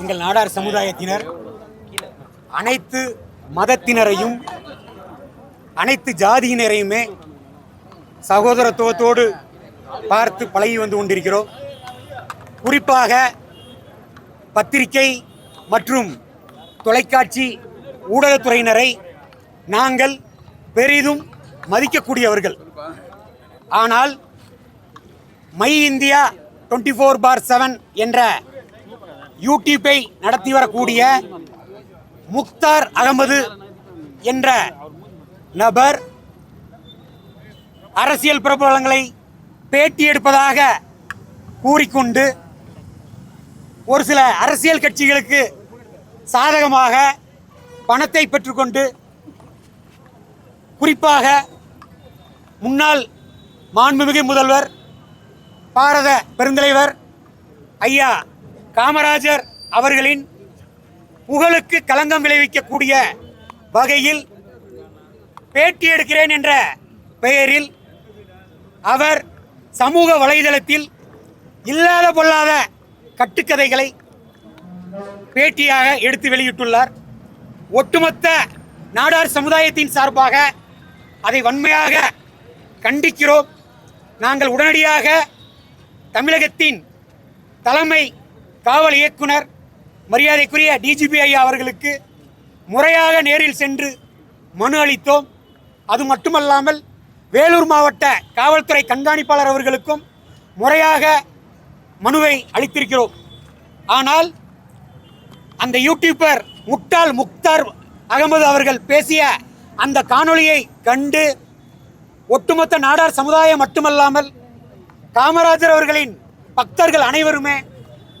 எங்கள் நாடார் சமுதாயத்தினர் அனைத்து மதத்தினரையும் அனைத்து ஜாதியினரையுமே சகோதரத்துவத்தோடு பார்த்து பழகி வந்து கொண்டிருக்கிறோம். குறிப்பாக பத்திரிகை மற்றும் தொலைக்காட்சி ஊடகத்துறையினரை நாங்கள் பெரிதும் மதிக்கக்கூடியவர்கள். ஆனால் my India twenty four bar seven என்ற யூடியூப்பை நடத்தி வரக்கூடிய முக்தார் அகமது என்ற நபர் அரசியல் பிரபலங்களை பேட்டி எடுப்பதாக கூறிக்கொண்டு ஒரு சில அரசியல் கட்சிகளுக்கு சாதகமாக பணத்தை பெற்றுக்கொண்டு குறிப்பாக முன்னாள் மாண்புமிகு முதல்வர் பாரத பெருந்தலைவர் ஐயா காமராஜர் அவர்களின் புகழுக்கு களங்கம் விளைவிக்கக்கூடிய வகையில் பேட்டி எடுக்கிறேன் என்ற பெயரில் அவர் சமூக வலைதளத்தில் இல்லாத பொல்லாத கட்டுக்கதைகளை பேட்டியாக எடுத்து வெளியிட்டுள்ளார். ஒட்டுமொத்த நாடார் சமுதாயத்தின் சார்பாக அதை வன்மையாக கண்டிக்கிறோம். நாங்கள் உடனடியாக தமிழகத்தின் தலைமை காவல் இயக்குனர் மரியாதைக்குரிய டிஜிபி ஐயா அவர்களுக்கு முறையாக நேரில் சென்று மனு அளித்தோம். அது மட்டுமல்லாமல் வேலூர் மாவட்ட காவல்துறை கண்காணிப்பாளர் அவர்களுக்கும் முறையாக மனுவை அளித்திருக்கிறோம். ஆனால் அந்த யூடியூபர் முட்டாள் முக்தார் அகமது அவர்கள் பேசிய அந்த காணொளியை கண்டு ஒட்டுமொத்த நாடார் சமுதாயம் மட்டுமல்லாமல் காமராஜர் அவர்களின் பக்தர்கள் அனைவருமே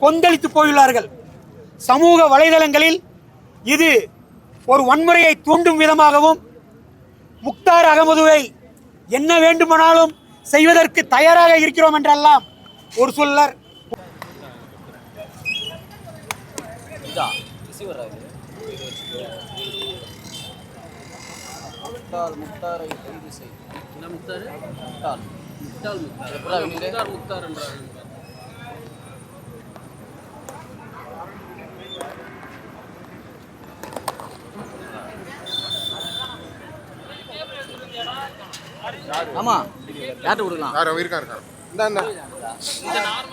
கொந்தளித்து போயுள்ளார்கள். சமூக வலைதளங்களில் இது ஒரு வன்முறையை தூண்டும் விதமாகவும் முக்தார் அகமதுவை என்ன வேண்டுமானாலும் செய்வதற்கு தயாராக இருக்கிறோம் என்றெல்லாம் ஒரு சொல்லர். முக்தாரை கைது செய்தார் முக்தார். முக்தார் முக்தார் என்றார் ஆமா. யார்கிட்ட கொடுக்கலாம்? அவன் இருக்கா இருக்கா? இந்தா இந்தா.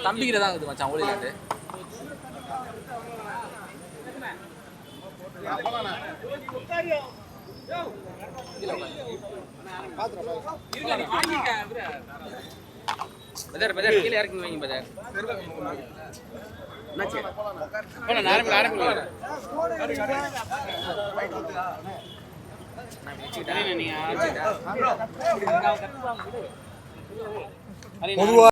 தம்பிக்கிட்ட தான் இருக்குது மச்சான் ஓடிலாட்டு பதர் பதர் கீழே இறக்கி வைங்க பதர் என்னாச்சு? போலாம் ஆரம்பி ஆரம்பி பொதுவாக